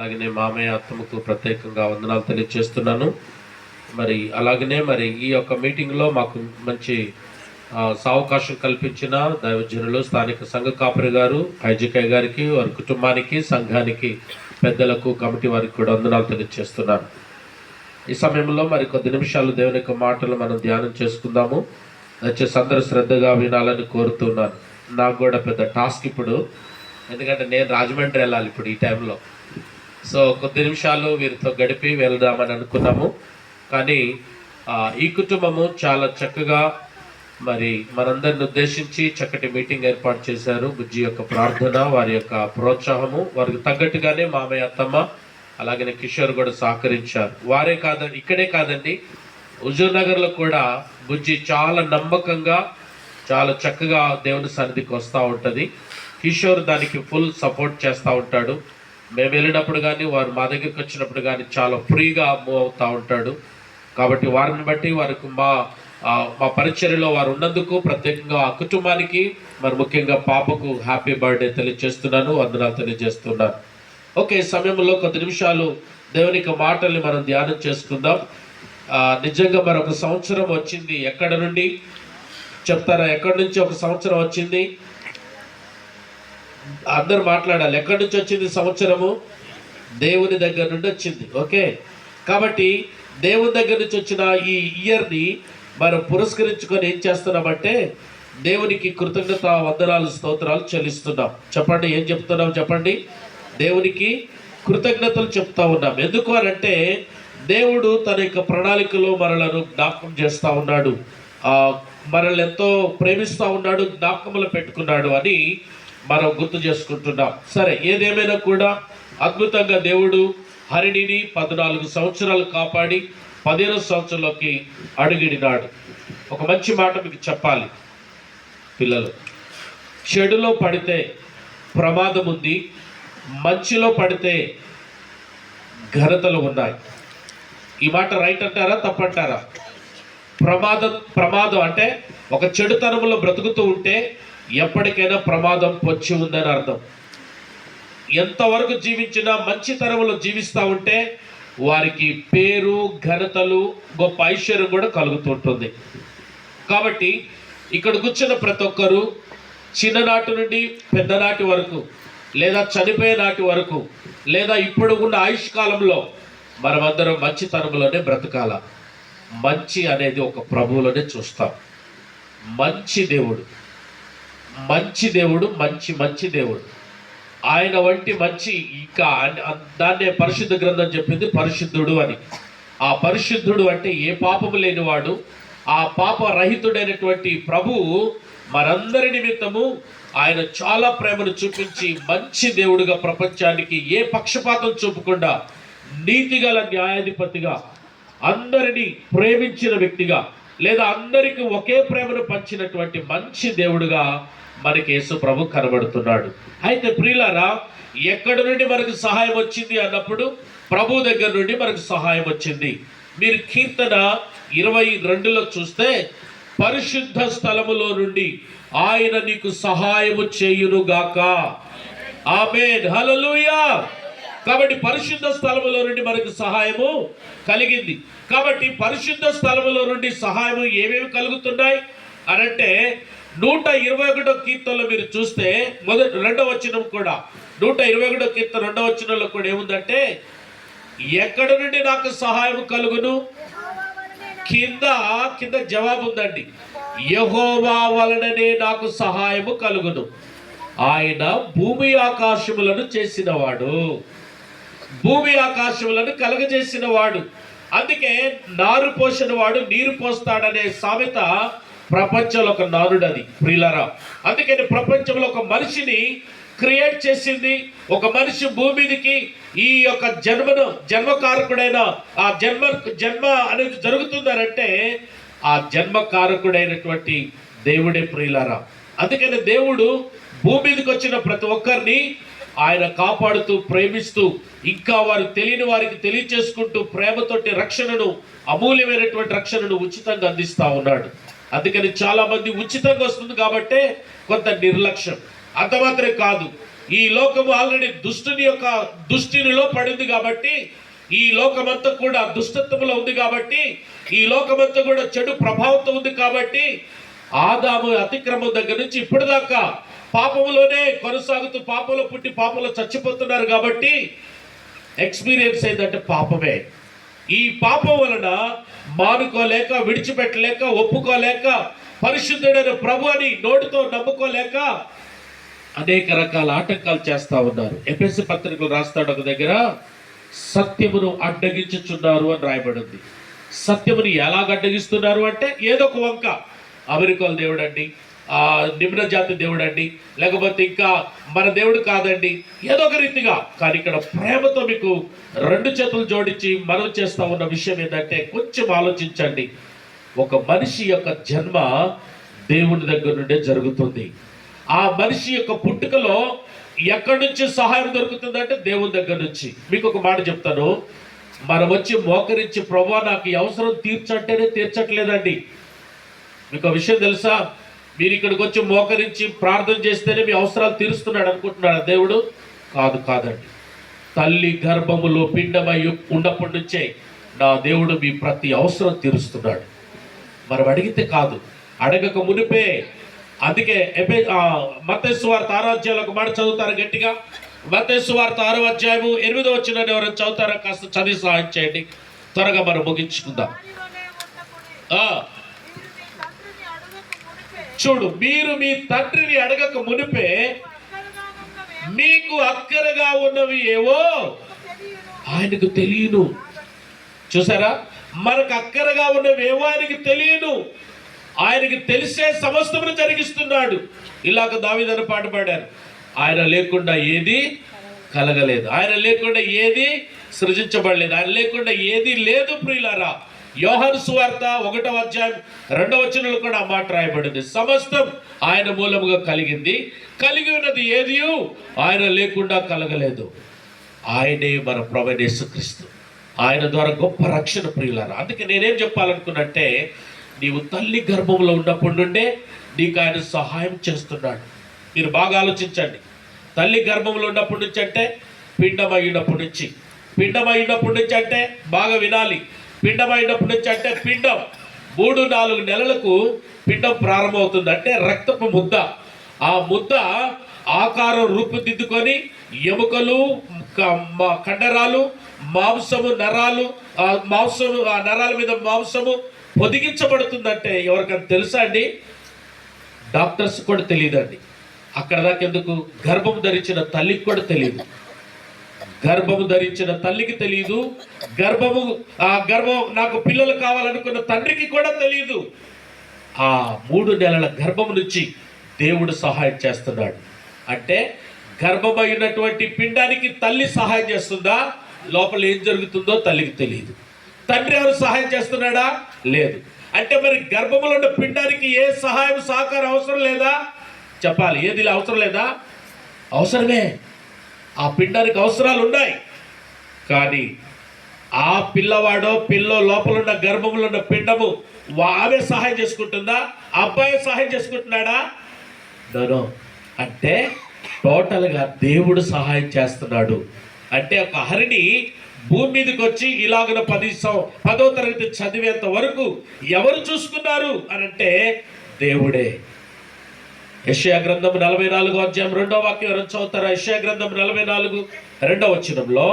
అలాగనే మామయ్య అత్తమ్మకు ప్రత్యేకంగా వందనాలు తెలియజేస్తున్నాను. మరి అలాగనే మరి ఈ యొక్క మీటింగ్లో మాకు మంచి సావకాశం కల్పించిన దైవజనులు స్థానిక సంఘ కాపరి గారు ఐజికయ్య గారికి వారి కుటుంబానికి సంఘానికి పెద్దలకు కమిటీ వారికి కూడా వందనాలు తెలియజేస్తున్నాను. ఈ సమయంలో మరి కొద్ది నిమిషాలు దేవుని యొక్క మాటలు మనం ధ్యానం చేసుకుందాము. దయచేసి అందరూ శ్రద్ధగా వినాలని కోరుతున్నాను. నాకు కూడా పెద్ద టాస్క్ ఇప్పుడు. ఎందుకంటే నేను రాజమండ్రి వెళ్ళాలి ఇప్పుడు ఈ టైంలో. సో కొద్ది నిమిషాలు వీరితో గడిపి వెళ్దామని అనుకున్నాము. కానీ ఈ కుటుంబము చాలా చక్కగా మరి మనందరిని ఉద్దేశించి చక్కటి మీటింగ్ ఏర్పాటు చేశారు. బుజ్జి యొక్క ప్రార్థన వారి యొక్క ప్రోత్సాహము వారికి తగ్గట్టుగానే మామయ్య అత్తమ్మ అలాగనే కిషోర్ కూడా సహకరించారు. వారే కాదండి ఇక్కడే కాదండి హుజూర్ నగర్లో కూడా బుజ్జి చాలా నమ్మకంగా చాలా చక్కగా దేవుని సన్నిధికి వస్తూ ఉంటుంది. కిషోర్ దానికి ఫుల్ సపోర్ట్ చేస్తూ ఉంటాడు. మేము వెళ్ళినప్పుడు కానీ వారు మా దగ్గరికి వచ్చినప్పుడు కానీ చాలా ఫ్రీగా మూవ్ అవుతూ ఉంటాడు. కాబట్టి వారిని బట్టి వారికి మా మా పరిచర్యలో వారు ఉన్నందుకు ప్రత్యేకంగా ఆ కుటుంబానికి మరి ముఖ్యంగా పాపకు హ్యాపీ బర్త్డే తెలియజేస్తున్నాను వందనాలు తెలియజేస్తున్నాను. ఓకే సమయంలో కొద్ది నిమిషాలు దేవుని యొక్క మాటల్ని మనం ధ్యానం చేసుకుందాం. నిజంగా మరి ఒక సంవత్సరం వచ్చింది ఎక్కడ నుండి? చెప్తారా? ఎక్కడి నుంచి ఒక సంవత్సరం వచ్చింది? అందరు మాట్లాడాలి. ఎక్కడి నుంచి వచ్చింది సంవత్సరము? దేవుని దగ్గర నుండి వచ్చింది. ఓకే? కాబట్టి దేవుని దగ్గర నుంచి వచ్చిన ఈ ఇయర్ని మనం పురస్కరించుకొని ఏం చేస్తున్నామంటే దేవునికి కృతజ్ఞత వందనాలు స్తోత్రాలు చెల్లిస్తున్నాం. చెప్పండి ఏం చెప్తున్నాం చెప్పండి? దేవునికి కృతజ్ఞతలు చెప్తా ఉన్నాం. ఎందుకు అని అంటే దేవుడు తన యొక్క ప్రణాళికలో మనలను జ్ఞాపకం చేస్తూ ఉన్నాడు. మనల్ని ఎంతో ప్రేమిస్తూ ఉన్నాడు జ్ఞాపకములు పెట్టుకున్నాడు అని మనం గుర్తు చేసుకుంటున్నాం. సరే ఏదేమైనా కూడా అద్భుతంగా దేవుడు హరిణిని పద్నాలుగు సంవత్సరాలు కాపాడి పదిహేను సంవత్సరంలోకి అడుగిడినాడు. ఒక మంచి మాట మీకు చెప్పాలి. పిల్లలు చెడులో పడితే ప్రమాదం ఉంది మంచిలో పడితే ఘనతలు ఉన్నాయి. ఈ మాట రైట్ అంటారా తప్పంటారా ప్రమాదం ప్రమాదం అంటే ఒక చెడుతనంలో బ్రతుకుతూ ఉంటే ఎప్పటికైనా ప్రమాదం పొచ్చి ఉందని అర్థం. ఎంతవరకు జీవించినా మంచి తరములో జీవిస్తూ ఉంటే వారికి పేరు ఘనతలు గొప్ప ఐశ్వర్యం కూడా కలుగుతుంటుంది. కాబట్టి ఇక్కడ కూర్చున్న ప్రతి ఒక్కరూ చిన్ననాటి నుండి పెద్దనాటి వరకు లేదా చనిపోయే నాటి వరకు లేదా ఇప్పుడు ఉన్న ఆయుష్ కాలంలో మనమందరం తరములోనే బ్రతకాల. మంచి అనేది ఒక ప్రభువులోనే చూస్తాం. మంచి దేవుడు. మంచి దేవుడు మంచి మంచి దేవుడు. ఆయన వంటి మంచి ఇంకా దాన్నే పరిశుద్ధ గ్రంథం చెప్పింది పరిశుద్ధుడు అని. ఆ పరిశుద్ధుడు అంటే ఏ పాపము లేనివాడు ఆ పాప రహితుడైనటువంటి ప్రభువు మనందరి నిమిత్తము ఆయన చాలా ప్రేమను చూపించి మంచి దేవుడుగా ప్రపంచానికి ఏ పక్షపాతం చూపకుండా నీతిగల న్యాయాధిపతిగా అందరినీ ప్రేమించిన వ్యక్తిగా లేదా అందరికీ ఒకే ప్రేమను పంచినటువంటి మంచి దేవుడుగా మనకి యేసు ప్రభు కనబడుతున్నాడు. అయితే ప్రియులారా ఎక్కడి నుండి మనకు సహాయం వచ్చింది అన్నప్పుడు ప్రభు దగ్గర నుండి మనకు సహాయం వచ్చింది. మీరు కీర్తన ఇరవై రెండులో చూస్తే పరిశుద్ధ స్థలములో నుండి ఆయన నీకు సహాయము చేయునుగాక. ఆమెన్. హలలుయా కాబట్టి పరిశుద్ధ స్థలములో నుండి మనకు సహాయము కలిగింది. కాబట్టి పరిశుద్ధ స్థలములో నుండి సహాయము ఏమేమి కలుగుతున్నాయి? అనంటే నూట ఇరవై ఒకటో కీర్తనలో మీరు చూస్తే మొదటి రెండవ వచనం కూడా నూట ఇరవై ఒకటో కీర్తన రెండవ వచనంలో కూడా ఏముందంటే ఎక్కడ నుండి నాకు సహాయం కలుగును? కింద కింద జవాబు ఉందండి. యహోవా వలననే నాకు సహాయము కలుగును. ఆయన భూమి ఆకాశములను చేసినవాడు. భూమి ఆకాశములను కలగజేసిన వాడు. అందుకే నారు పోసిన వాడు నీరు పోస్తాడనే సామెత ప్రపంచంలో ఒక నానుడు అది ప్రియులరా అందుకని ప్రపంచంలో ఒక మనిషిని క్రియేట్ చేసింది ఒక మనిషి భూమిదికి ఈ యొక్క జన్మను జన్మకారకుడైన ఆ జన్మ జన్మ అనేది జరుగుతుందనంటే ఆ జన్మకారకుడైనటువంటి దేవుడే ప్రియులారా. అందుకని దేవుడు భూమిదికి వచ్చిన ప్రతి ఒక్కరిని ఆయన కాపాడుతూ ప్రేమిస్తూ ఇంకా వారు తెలియని వారికి తెలియచేసుకుంటూ ప్రేమతోటి రక్షణను అమూల్యమైనటువంటి రక్షణను ఉచితంగా అందిస్తూ ఉన్నాడు. అందుకని చాలా మంది ఉచితంగా వస్తుంది కాబట్టే కొంత నిర్లక్ష్యం. అంత మాత్రమే కాదు. ఈ లోకము ఆల్రెడీ దుష్టుని యొక్క దుష్టినిలో పడింది కాబట్టి ఈ లోకమంతా కూడా దుష్టత్వంలో ఉంది కాబట్టి ఈ లోకమంతా కూడా చెడు ప్రభావంతో ఉంది కాబట్టి ఆదాము అతిక్రమం దగ్గర నుంచి ఇప్పటిదాకా పాపంలోనే కొనసాగుతూ పాపంలో పుట్టి పాపంలో చచ్చిపోతున్నారు కాబట్టి ఎక్స్పీరియన్స్ ఏంటంటే పాపమే. ఈ పాపం వలన మానుకోలేక విడిచిపెట్టలేక ఒప్పుకోలేక పరిశుద్ధుడైన ప్రభు అని నోటితో నమ్ముకోలేక అనేక రకాల ఆటంకాలు చేస్తూ ఉన్నారు. ఎపిఎస్సి పత్రికలు రాస్తాడు ఒక దగ్గర సత్యమును అడ్డగించుచున్నారు అని రాయబడింది. సత్యముని ఎలాగ అడ్డగిస్తున్నారు అంటే ఏదో ఒక వంక. అమెరికాల దేవుడు అండి నిమ్న జాతి దేవుడు అండి లేకపోతే ఇంకా మన దేవుడు కాదండి ఏదో ఒక రీతిగా. కానీ ఇక్కడ ప్రేమతో మీకు రెండు చేతులు జోడించి మనం చేస్తా ఉన్న విషయం ఏంటంటే కొంచెం ఆలోచించండి. ఒక మనిషి యొక్క జన్మ దేవుని దగ్గర నుండే జరుగుతుంది. ఆ మనిషి యొక్క పుట్టుకలో ఎక్కడి నుంచి సహాయం దొరుకుతుందంటే దేవుని దగ్గర నుంచి. మీకు ఒక మాట చెప్తాను. మనం వచ్చి మోకరించి ప్రభా నాకు అవసరం తీర్చంటేనే తీర్చట్లేదండి. మీకు ఒక విషయం తెలుసా? మీరు ఇక్కడికి వచ్చి మోకరించి ప్రార్థన చేస్తేనే మీ అవసరాలు తీరుస్తున్నాడు అనుకుంటున్నాడు దేవుడు? కాదు కాదండి. తల్లి గర్భములో పిండమై ఉన్నప్పటి నుంచే నా దేవుడు మీ ప్రతి అవసరం తీరుస్తున్నాడు. మనం అడిగితే కాదు. అడగక మునిపే. అందుకే ఎపే మతేసు ఆరో అధ్యాయంలో ఒక మాట చదువుతారు గట్టిగా? మతేసు వార్త ఆరో అధ్యాయము ఎనిమిదో వచ్చిన ఎవరైనా చదువుతారా? కాస్త చదివి సహాయం చేయండి. త్వరగా మనం ముగించుకుందాం దానిలోనే ఉన్నప్పుడే ఆ, మీరు మీ తండ్రిని అడగక మునిపే చూడు మీరు మీ తండ్రిని అడగక మునిపే మీకు అక్కరగా ఉన్నవి ఏవో ఆయనకు తెలియను. చూసారా? మనకు అక్కరగా ఉన్నవి ఏవో ఆయనకి తెలియను. ఆయనకి తెలిసే సమస్తమును జరిగిస్తున్నాడు. ఇలాగ దావిదని పాట పాడారు. ఆయన లేకుండా ఏది కలగలేదు. ఆయన లేకుండా ఏది సృజించబడలేదు. ఆయన లేకుండా ఏది లేదు ప్రియులరా. యోహన్ సువార్త ఒకటో అధ్యాయం రెండవ వచనంలో కూడా మాట రాయబడింది. సమస్తం ఆయన మూలముగా కలిగింది. కలిగి ఉన్నది ఏది? ఆయన లేకుండా కలగలేదు. ఆయనే మన ప్రభు ఆయన ద్వారా గొప్ప రక్షణ ప్రియులారా. అందుకే నేనేం చెప్పాలనుకున్నట్టే నీవు తల్లి గర్భంలో ఉన్నప్పటి నుండే నీకు ఆయన సహాయం చేస్తున్నాడు. మీరు బాగా ఆలోచించండి. తల్లి గర్భంలో ఉన్నప్పటి నుంచి అంటే పిండమైనప్పటి నుంచి. పిండమైనప్పటి అయినప్పటి నుంచి అంటే బాగా వినాలి. పిండమైనప్పటి అయినప్పటి నుంచి అంటే పిండం. మూడు నాలుగు నెలలకు పిండం ప్రారంభమవుతుంది. అంటే రక్తపు ముద్ద. ఆ ముద్ద ఆకారం రూపుదిద్దుకొని ఎముకలు క- కండరాలు మాంసము నరాలు ఆ మాంసము ఆ నరాల మీద మాంసము పొదిగించబడుతుందంటే ఎవరికైనా తెలుసా అండి? డాక్టర్స్ కూడా తెలియదండి. అక్కడ దాకా ఎందుకు? గర్భం ధరించిన తల్లికి కూడా తెలియదు గర్భము ధరించిన తల్లికి తెలియదు గర్భము ఆ గర్భం నాకు పిల్లలు కావాలనుకున్న తండ్రికి కూడా తెలియదు ఆ మూడు నెలల గర్భం నుంచి దేవుడు సహాయం చేస్తున్నాడు. అంటే గర్భమైనటువంటి పిండానికి తల్లి సహాయం చేస్తుందా? లోపల ఏం జరుగుతుందో తల్లికి తెలియదు తండ్రి ఎవరు సహాయం చేస్తున్నాడా? లేదు. అంటే మరి గర్భంలో ఉన్న పిండానికి ఏ సహాయం సహకారం అవసరం లేదా? చెప్పాలి. ఏది అవసరం లేదా? అవసరమే. ఆ పిండానికి అవసరాలు ఉన్నాయి. కానీ ఆ పిల్లవాడో పిల్లో లోపల ఉన్న గర్భంలో ఉన్న పిండము వా- ఆమె సహాయం చేసుకుంటుందా? అబ్బాయి సహాయం చేసుకుంటున్నాడా? నో అంటే టోటల్గా దేవుడు సహాయం చేస్తున్నాడు. అంటే ఒక హరిణి భూమి మీదకి వచ్చి ఇలాగున పది పదో తరగతి చదివేంత వరకు ఎవరు చూసుకున్నారు? అని అంటే దేవుడే. యషయా గ్రంథం నలభై నాలుగు అధ్యాయం రెండో వాక్యం చదువుతారా యషయా గ్రంథం నలభై నాలుగు రెండో వచ్చినంలో